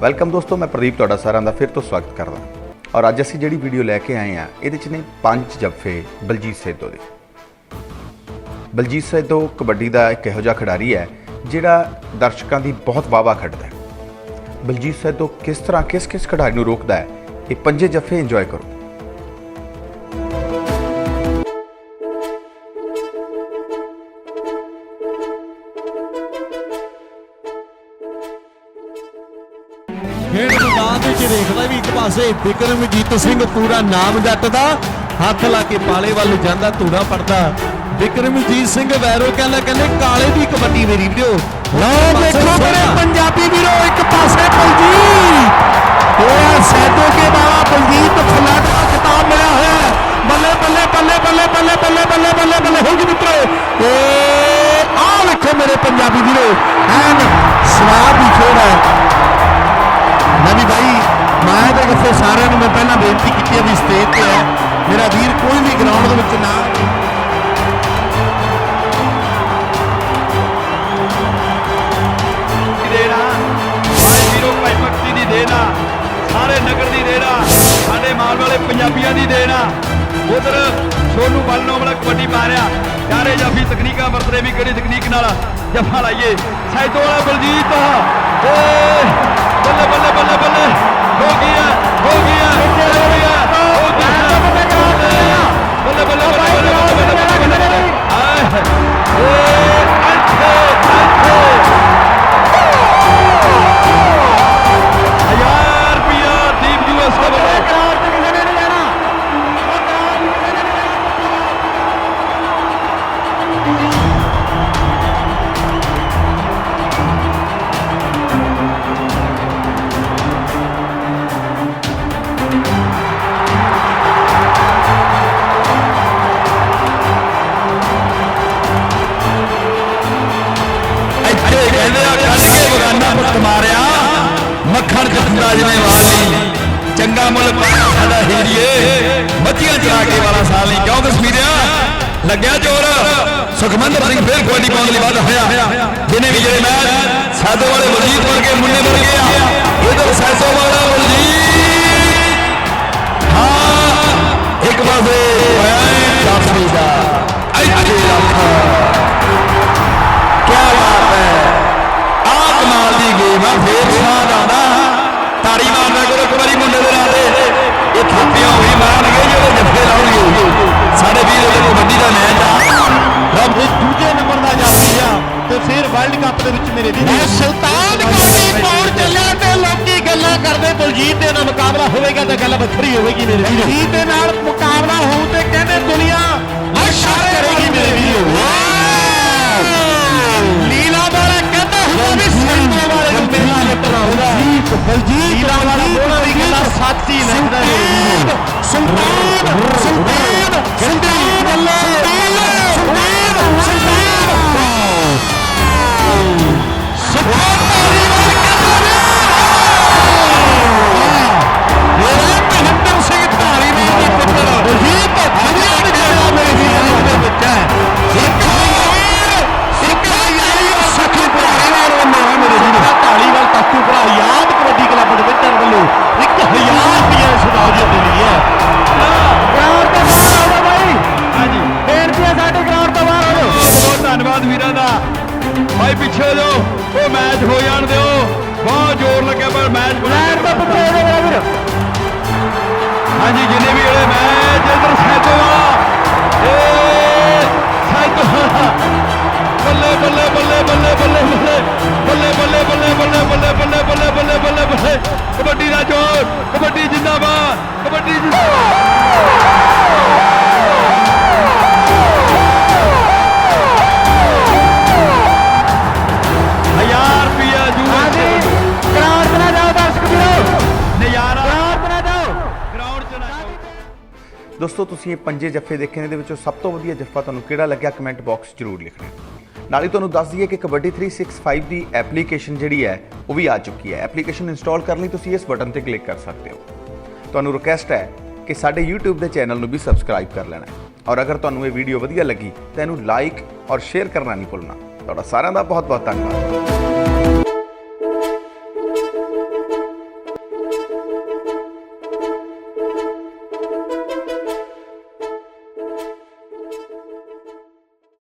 Welcome ਦੋਸਤੋ, ਮੈਂ ਪ੍ਰਦੀਪ ਤੁਹਾਡਾ ਸਾਰਿਆਂ ਦਾ ਫਿਰ ਤੋਂ ਸਵਾਗਤ ਕਰਦਾ ਔਰ ਅੱਜ ਅਸੀਂ ਜਿਹੜੀ ਵੀਡੀਓ ਲੈ ਕੇ ਆਏ ਆ ਇਹਦੇ ਚ ਨੇ ਪੰਜ ਜੱਫੇ ਬਲਜੀਤ ਸੈਦੋ ਦੇ। ਬਲਜੀਤ ਸੈਦੋ ਕਬੱਡੀ ਦਾ ਇੱਕ ਇਹੋ ਜਿਹਾ ਖਿਡਾਰੀ ਹੈ, ਜਿਹੜਾ ਦਰਸ਼ਕਾਂ ਦੀ ਬਹੁਤ ਵਾਵਾ ਖੱਟਦਾ ਹੈ। ਬਲਜੀਤ ਸੈਦੋ ਕਿਸ ਤਰ੍ਹਾਂ ਕਿਸ ਕਿਸ ਖਿਡਾਰੀ ਨੂੰ ਰੋਕਦਾ ਹੈ, ਇਹ ਪੰਜੇ ਜੱਫੇ ਇੰਜੋਏ ਕਰੋ। ਪਾਸੇ ਬਿਕਰਮਜੀਤ ਸਿੰਘ ਪੂਰਾ ਨਾਮ ਜੱਟ ਦਾ ਹੱਥ ਲਾ ਕੇ ਪਾਲੇ ਵੱਲ ਜਾਂਦਾ ਧੂੜਾ ਪੜਦਾ। ਬਿਕਰਮਜੀਤ ਸਿੰਘ ਵੈਰੋ ਕਹਿੰਦਾ ਕਹਿੰਦੇ ਕਾਲੇ ਦੀ ਕਬੱਡੀ ਮੇਰੀ ਵੀਰੋ। ਲਓ ਦੇਖੋ ਮੈਂ ਪਹਿਲਾਂ ਬੇਨਤੀ ਕੀਤੀ ਹੈ ਵੀ ਸਟੇਜ ਤੇ ਹੈ ਮੇਰਾ ਵੀਰ ਕੋਈ ਵੀ ਗਰਾਊਂਡ ਦੇ ਵਿੱਚ ਨਾ ਦੇਣਾ ਭਾਈ ਵੀਰੋ ਭਾਈ ਭਗਤੀ ਦੀ ਦੇਣਾ ਸਾਰੇ ਨਗਰ ਦੀ ਦੇਣਾ ਸਾਡੇ ਮਾਲ ਵਾਲੇ ਪੰਜਾਬੀਆਂ ਦੀ ਦੇਣਾ ਉਧਰ ਸੋਨੂ ਬਲਨੋ ਵਾਲਾ ਕਬੱਡੀ ਮਾਰਿਆ। ਚਾਰੇ ਜਾਫੀ ਤਕਨੀਕਾਂ ਵਰਤਦੇ ਵੀ ਕਿਹੜੀ ਤਕਨੀਕ ਨਾਲ ਜਫਾ ਲਾਈਏ। ਸੈਦੋ ਵਾਲਾ ਬਲਜੀਤ। ਏ ਬੱਲੇ ਬੱਲੇ ਬੱਲੇ ਬੱਲੇ। ਹੋ ਗਿਆ ਕਹਿੰਦੇ ਆ ਕੱਢ ਕੇ ਬਗਾਨਾ ਪੁੱਤ ਮਾਰਿਆ। ਮੱਖਣ ਜਖੰਦਾ ਜਿਵੇਂ ਵਾਲੀ। ਚੰਗਾ ਮੁੱਲ ਪਾਇਆ ਸਾਡਾ ਹੀਰੀਏ। ਮੱਝੀਆਂ ਚਰਾ ਕੇ ਵਾਲਾ ਸਾਲ ਨਹੀਂ। ਕਿਉਂ ਕਸ਼ਮੀਰਿਆ ਲੱਗਿਆ ਜੋਰ ਸੁਖਮੰਦਰ ਸਿੰਘ ਫੇਰ ਕਬੱਡੀ ਪਾਉਣ ਲਈ ਵਾਧਾ ਹੋਇਆ। ਜਿਹਨੇ ਵੀ ਜਿਹੜੇ ਮੈਚ ਸਾਦੋ ਵਾਲੇ ਵਜੀਦ ਵਰਗੇ ਮੁੰਡੇ ਬਣ ਗਿਆ ਇਧਰ ਸੈਸੋ ਵਾਲਾ ਵੀਰ ਸੁਲਤਾਨ ਕਬੱਡੀ ਪਾਉਣ ਚੱਲਿਆ ਤੇ ਲੋਕੀ ਗੱਲਾਂ ਕਰਦੇ ਬਲਜੀਤ ਦੇ ਨਾਲ ਮੁਕਾਬਲਾ ਹੋਵੇਗਾ ਤਾਂ ਗੱਲ ਵੱਖਰੀ ਹੋਵੇਗੀ ਮੇਰੇ ਵੀਰ। ਬਲਜੀਤ ਦੇ ਨਾਲ ਮੁਕਾਬਲਾ ਹੋਊ ਤੇ ਕਹਿੰਦੇ ਦੁਨੀਆ ਅਸ਼ਰ ਕਰੇਗੀ ਮੇਰੇ ਵੀਰ। ਲੀਲਾ ਹਾਂਜੀ ਜਿੰਨੇ ਵੀ ਜਿਹੜੇ ਮੈਚ ਇਧਰ ਸੈਦੋ ਵਾਲਾ ਏ ਸੈਦੋ ਵਾਲਾ ਬੱਲੇ ਬੱਲੇ ਬੱਲੇ ਬੱਲੇ ਬੱਲੇ ਬੱਲੇ ਬੱਲੇ ਬੱਲੇ ਬੱਲੇ ਬੱਲੇ ਬੱਲੇ ਬੱਲੇ ਬੱਲੇ ਬੱਲੇ ਬੱਲੇ ਕਬੱਡੀ ਦਾ ਜੋਰ ਕਬੱਡੀ ਜਿੰਦਾਬਾਦ ਕਬੱਡੀ ਜਿੰਦਾਬਾਦ ਦੋਸਤੋ, ਤੁਸੀਂ ਇਹ ਪੰਜੇ ਜੱਫੇ ਦੇਖੇ ਨੇ, ਇਹਦੇ ਵਿੱਚੋਂ ਸਭ ਤੋਂ ਵਧੀਆ ਜੱਫਾ ਤੁਹਾਨੂੰ ਕਿਹੜਾ ਲੱਗਿਆ? ਕਮੈਂਟ ਬਾਕਸ ਜ਼ਰੂਰ ਲਿਖਣਾ। ਨਾਲ ਹੀ ਤੁਹਾਨੂੰ ਦੱਸ ਦਈਏ ਕਿ ਕਬੱਡੀ 365 ਦੀ ਐਪਲੀਕੇਸ਼ਨ ਜਿਹੜੀ ਹੈ, ਉਹ ਵੀ ਆ ਚੁੱਕੀ ਹੈ। ਐਪਲੀਕੇਸ਼ਨ ਇੰਸਟਾਲ ਕਰਨ ਲਈ ਤੁਸੀਂ ਇਸ ਬਟਨ ਤੇ ਕਲਿੱਕ ਕਰ ਸਕਦੇ ਹੋ। ਤੁਹਾਨੂੰ ਰਿਕੁਐਸਟ ਹੈ ਕਿ ਸਾਡੇ YouTube ਦੇ ਚੈਨਲ ਨੂੰ ਵੀ ਸਬਸਕ੍ਰਾਈਬ ਕਰ ਲੈਣਾ ਔਰ ਅਗਰ ਤੁਹਾਨੂੰ ਇਹ ਵੀਡੀਓ ਵਧੀਆ ਲੱਗੀ, ਤਾਂ ਇਹਨੂੰ ਲਾਈਕ ਔਰ ਸ਼ੇਅਰ ਕਰਨਾ ਨਹੀਂ ਭੁੱਲਣਾ। ਤੁਹਾਡਾ ਸਾਰਿਆਂ ਦਾ ਬਹੁਤ ਬਹੁਤ ਧੰਨਵਾਦ।